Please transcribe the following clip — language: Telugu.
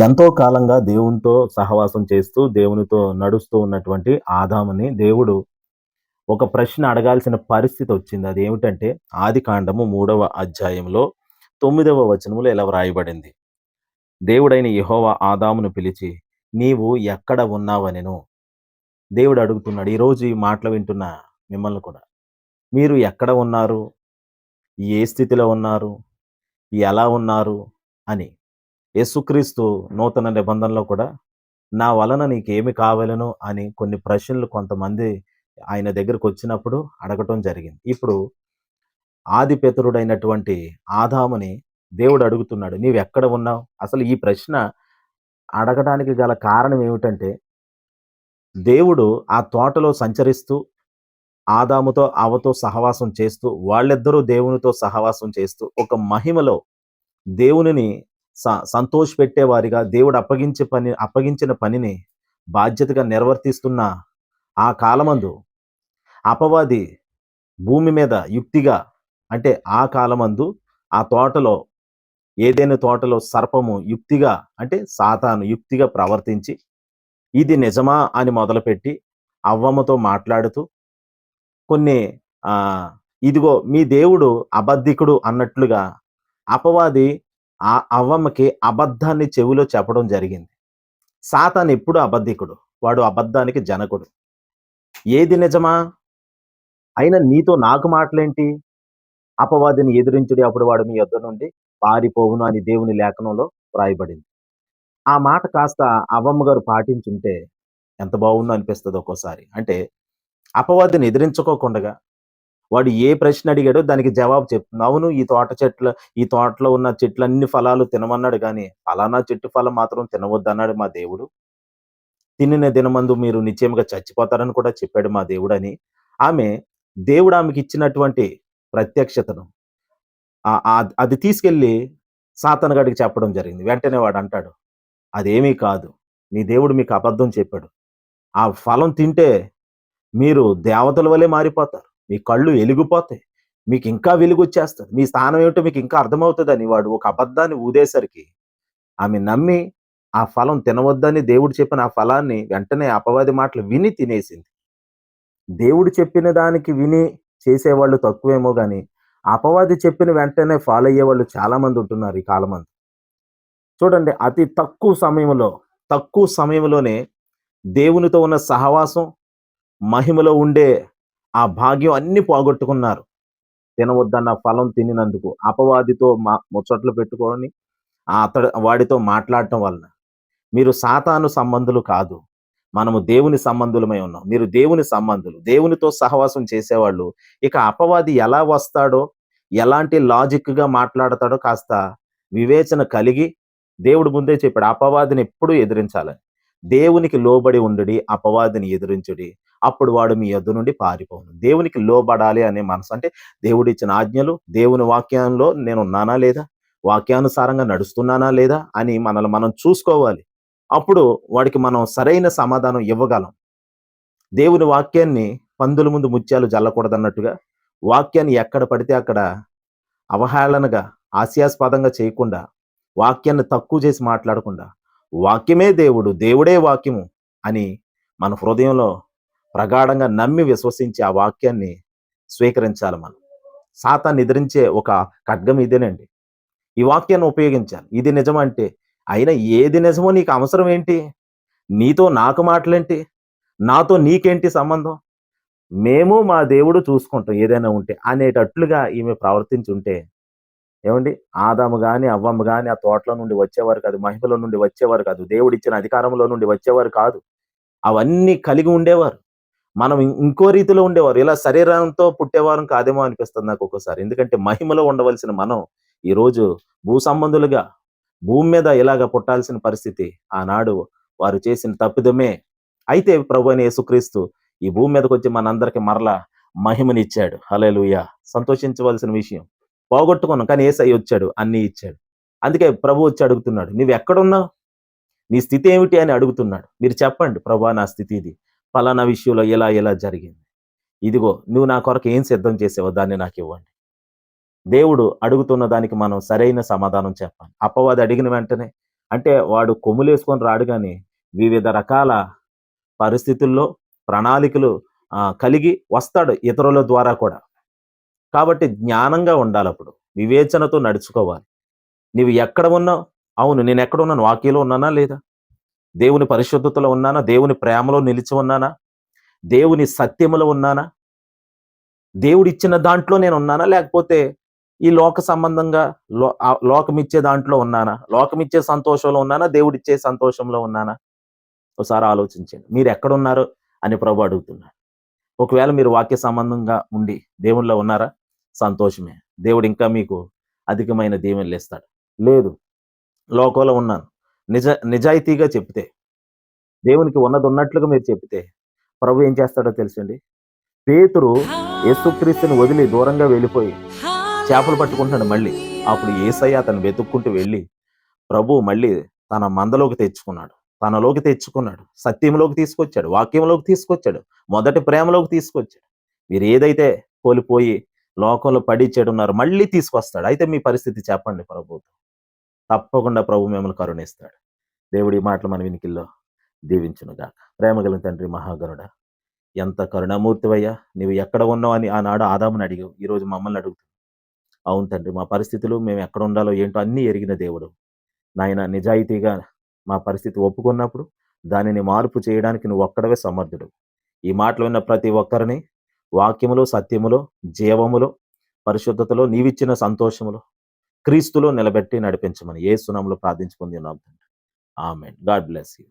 ఎంతో కాలంగా దేవునితో సహవాసం చేస్తూ దేవునితో నడుస్తూ ఉన్నటువంటి ఆదాముని దేవుడు ఒక ప్రశ్న అడగాల్సిన పరిస్థితి వచ్చింది. అది ఏమిటంటే ఆది కాండము మూడవ అధ్యాయంలో తొమ్మిదవ వచనములో ఇలా వ్రాయబడింది. దేవుడైన యహోవ ఆదామును పిలిచి నీవు ఎక్కడ ఉన్నావనెను? దేవుడు అడుగుతున్నాడు ఈరోజు ఈ మాటలు వింటున్న మిమ్మల్ని కూడా. మీరు ఎక్కడ ఉన్నారు? ఏ స్థితిలో ఉన్నారు? ఎలా ఉన్నారు? అని. యేసుక్రీస్తు నూతన నిబంధనలో కూడా నా వలన నీకు ఏమి కావాలను? అని కొన్ని ప్రశ్నలు కొంతమంది ఆయన దగ్గరకు వచ్చినప్పుడు అడగటం జరిగింది. ఇప్పుడు ఆది పితరుడైనటువంటి ఆదాముని దేవుడు అడుగుతున్నాడు నీవు ఎక్కడ ఉన్నావు? అసలు ఈ ప్రశ్న అడగడానికి గల కారణం ఏమిటంటే దేవుడు ఆ తోటలో సంచరిస్తూ ఆదాముతో అవతో సహవాసం చేస్తూ వాళ్ళిద్దరూ దేవునితో సహవాసం చేస్తూ ఒక మహిమలో దేవునిని స పెట్టేవారిగా దేవుడు అప్పగించే పని అప్పగించిన పనిని బాధ్యతగా నిర్వర్తిస్తున్న ఆ కాలమందు అపవాది భూమి మీద యుక్తిగా అంటే ఆ కాలమందు ఆ తోటలో ఏదైనా తోటలో సర్పము యుక్తిగా అంటే సాతాను యుక్తిగా ప్రవర్తించి ఇది నిజమా అని మొదలుపెట్టి అవ్వమ్మతో మాట్లాడుతూ కొన్ని ఇదిగో మీ దేవుడు అబద్ధికుడు అన్నట్లుగా అపవాది ఆ అవ్వమ్మకి అబద్ధాన్ని చెవిలో చెప్పడం జరిగింది. సాతాన్ ఎప్పుడు అబద్ధికుడు. వాడు అబద్ధానికి జనకుడు. ఏది నిజమా? అయినా నీతో నాకు మాటలేంటి? అపవాదిని ఎదిరించుడి అప్పుడు వాడు మీ యొద్ద నుండి పారిపోవును అని దేవుని లేఖనంలో వ్రాయబడింది. ఆ మాట కాస్త అవ్వమ్మ గారు పాటించుంటే ఎంత బాగుందో అనిపిస్తుంది ఒక్కోసారి. అంటే అపవాదిని ఎదిరించుకోకుండా వాడు ఏ ప్రశ్న అడిగాడో దానికి జవాబు చెప్తుంది. అవును ఈ తోట చెట్ల ఈ తోటలో ఉన్న చెట్లన్ని ఫలాలు తినమన్నాడు కానీ ఫలానా చెట్టు ఫలం మాత్రం తినవద్దన్నాడు మా దేవుడు. తినిన దినమందు మీరు నిశ్చయంగా చచ్చిపోతారని కూడా చెప్పాడు మా దేవుడు అని. ఆమె దేవుడు ఆమెకి ఇచ్చినటువంటి ప్రత్యక్షతను అది తీసుకెళ్ళి సాతనగాడికి చెప్పడం జరిగింది. వెంటనే వాడు అంటాడు అదేమీ కాదు మీ దేవుడు మీకు అబద్ధం చెప్పాడు. ఆ ఫలం తింటే మీరు దేవతల వలె మారిపోతారు. మీ కళ్ళు వెలిగిపోతాయి. మీకు ఇంకా వెలుగు వచ్చేస్తుంది మీ స్థానం ఏమిటో మీకు ఇంకా అర్థమవుతుందని వాడు ఒక అబద్ధాన్ని ఊదేసరికి ఆమె నమ్మి ఆ ఫలం తినవద్దని దేవుడు చెప్పిన ఆ ఫలాన్ని వెంటనే అపవాది మాటలు విని తినేసింది. దేవుడు చెప్పిన దానికి విని చేసేవాళ్ళు తక్కువేమో కానీ అపవాది చెప్పిన వెంటనే ఫాలో అయ్యే వాళ్ళు ఉంటున్నారు ఈ కాలమంది. చూడండి అతి తక్కువ సమయంలో తక్కువ సమయంలోనే దేవునితో ఉన్న సహవాసం మహిమలో ఉండే ఆ భాగ్యం అన్ని పోగొట్టుకున్నారు. తినవద్దన్న ఫలం తినినందుకు అపవాదితో మా ముచ్చట్లు పెట్టుకొని ఆ అతడు వాడితో మాట్లాడటం వలన మీరు సాతాను సంబంధులు కాదు. మనము దేవుని సంబంధులమై ఉన్నాం. మీరు దేవుని సంబంధులు. దేవునితో సహవాసం చేసేవాళ్ళు. ఇక అపవాది ఎలా వస్తాడో ఎలాంటి లాజిక్గా మాట్లాడతాడో కాస్త వివేచన కలిగి దేవుడు ముందే చెప్పాడు. అపవాదిని ఎప్పుడూ ఎదిరించాలని. దేవునికి లోబడి ఉండుడి అపవాదిని ఎదురించుడి అప్పుడు వాడు మీ యొద్ద నుండి పారిపోను. దేవునికి లోబడాలి అనే మనసు అంటే దేవుడు ఇచ్చిన ఆజ్ఞలు దేవుని వాక్యంలో నేను ఉన్నానా లేదా వాక్యానుసారంగా నడుస్తున్నానా లేదా అని మనల్ని మనం చూసుకోవాలి. అప్పుడు వాడికి మనం సరైన సమాధానం ఇవ్వగలం. దేవుని వాక్యాన్ని పందుల ముందు ముత్యాలు జల్లకూడదన్నట్టుగా వాక్యాన్ని ఎక్కడ పడితే అక్కడ అవహేళనగా హాస్యాస్పదంగా చేయకుండా వాక్యాన్ని తక్కువ చేసి మాట్లాడకుండా వాక్యమే దేవుడు దేవుడే వాక్యము అని మన హృదయంలో ప్రగాఢంగా నమ్మి విశ్వసించి ఆ వాక్యాన్ని స్వీకరించాలి మనం. సాతాన్ని నిద్రించే ఒక ఖడ్గం ఇదేనండి. ఈ వాక్యాన్ని ఉపయోగించాలి. ఇది నిజమంటే అయినా ఏది నిజమో నీకు అవసరం ఏంటి? నీతో నాకు మాటలేంటి? నాతో నీకేంటి సంబంధం? మేము మా దేవుడు చూసుకుంటాం ఏదైనా ఉంటే అనేటట్లుగా ఈమె ప్రవర్తించుంటే ఏమండి? ఆదాము గాని అవ్వమ్మ గాని ఆ తోటలో నుండి వచ్చేవారు కాదు మహిమలో నుండి వచ్చేవారు కాదు దేవుడు ఇచ్చిన అధికారంలో నుండి వచ్చేవారు కాదు. అవన్నీ కలిగి ఉండేవారు. మనం ఇంకో రీతిలో ఉండేవారు. ఇలా శరీరంతో పుట్టేవారం కాదేమో అనిపిస్తుంది నాకు ఒక్కోసారి. ఎందుకంటే మహిమలో ఉండవలసిన మనం ఈ రోజు భూ సంబంధులుగా భూమి మీద ఇలాగ పుట్టాల్సిన పరిస్థితి ఆనాడు వారు చేసిన తప్పిదమే. అయితే ప్రభు అయిన యేసుక్రీస్తు ఈ భూమి మీదకి వచ్చి మనందరికి మరలా మహిమనిచ్చాడు. హల్లెలూయా! సంతోషించవలసిన విషయం. పోగొట్టుకున్నాం. కానీ ఏసై వచ్చాడు అన్నీ ఇచ్చాడు. అందుకే ప్రభు వచ్చి అడుగుతున్నాడు నువ్వు ఎక్కడున్నావు నీ స్థితి ఏమిటి? అని అడుగుతున్నాడు. మీరు చెప్పండి ప్రభా నా స్థితి ఇది. ఫలానా విషయంలో ఎలా ఎలా జరిగింది? ఇదిగో నువ్వు నా కొరకు ఏం సిద్ధం చేసావో దాన్ని నాకు ఇవ్వండి. దేవుడు అడుగుతున్న దానికి మనం సరైన సమాధానం చెప్పాలి. అప్పవాది అడిగిన వెంటనే అంటే వాడు కొమ్ములేసుకొని రాడు కానీ వివిధ రకాల పరిస్థితుల్లో ప్రణాళికలు కలిగి వస్తాడు ఇతరుల ద్వారా కూడా. కాబట్టి జ్ఞానంగా ఉండాలి అప్పుడు వివేచనతో నడుచుకోవాలి. నీవు ఎక్కడ ఉన్నావు? అవును నేను ఎక్కడ ఉన్నాను? వాక్యలో ఉన్నానా లేదా? దేవుని పరిశుద్ధతలో ఉన్నానా? దేవుని ప్రేమలో నిలిచి ఉన్నానా? దేవుని సత్యములో ఉన్నానా? దేవుడు ఇచ్చిన దాంట్లో నేను ఉన్నానా? లేకపోతే ఈ లోక సంబంధంగా లో లోకమిచ్చే దాంట్లో ఉన్నానా? లోకమిచ్చే సంతోషంలో ఉన్నానా? దేవుడిచ్చే సంతోషంలో ఉన్నానా? ఒకసారి ఆలోచించండి. మీరు ఎక్కడున్నారు అని ప్రభు అడుగుతున్నాడు. ఒకవేళ మీరు వాక్య సంబంధంగా ఉండి దేవునిలో ఉన్నారా? సంతోషమే. దేవుడు ఇంకా మీకు అధికమైన దీవెనలు ఇస్తాడు లేదు లోకంలో ఉన్నాను. నిజ నిజాయితీగా చెప్తే దేవునికి ఉన్నది ఉన్నట్లుగా మీరు చెప్తే ప్రభు ఏం చేస్తాడో తెలుసండి? పేతురు యేసుక్రీస్తుని వదిలి దూరంగా వెళ్ళిపోయి చేపలు పట్టుకుంటున్నాడు మళ్ళీ. అప్పుడు ఏసయ్య అతను వెతుక్కుంటూ వెళ్ళి ప్రభు మళ్ళీ తన మందలోకి తెచ్చుకున్నాడు. తనలోకి తెచ్చుకున్నాడు. సత్యంలోకి తీసుకొచ్చాడు. వాక్యంలోకి తీసుకొచ్చాడు. మొదటి ప్రేమలోకి తీసుకొచ్చాడు. మీరు ఏదైతే కోల్పోయి లోకంలో పడి చెడున్నారు మళ్ళీ తీసుకొస్తాడు. అయితే మీ పరిస్థితి చెప్పండి ప్రభు తప్పకుండా ప్రభు మిమ్మల్ని కరుణిస్తాడు. దేవుడి మాటలు మన వినికిల్లో దీవించునుగా ప్రేమగల తండ్రి మహాగరుడ ఎంత కరుణామూర్తివయ్యా! నీవు ఎక్కడ ఉన్నావు అని ఆనాడు ఆదాముని అడిగావు. ఈరోజు మమ్మల్ని అడుగుతుంది అవును తండ్రి మా పరిస్థితులు మేము ఎక్కడ ఉండాలో ఏంటో అన్నీ ఎరిగిన దేవుడు. నాయన నిజాయితీగా మా పరిస్థితి ఒప్పుకున్నప్పుడు దానిని మార్పు చేయడానికి నువ్వు ఒక్కడవే సమర్థుడు. ఈ మాటలు విన్న ప్రతి ఒక్కరిని వాక్యములో సత్యములో జీవములో పరిశుద్ధతలో నీవిచ్చిన సంతోషములో క్రీస్తులో నిలబెట్టి నడిపించమని ఏ సునాములో ప్రార్థించి పొంది ఉన్నాం ఆమె గాడ్ బ్లెస్ యూ.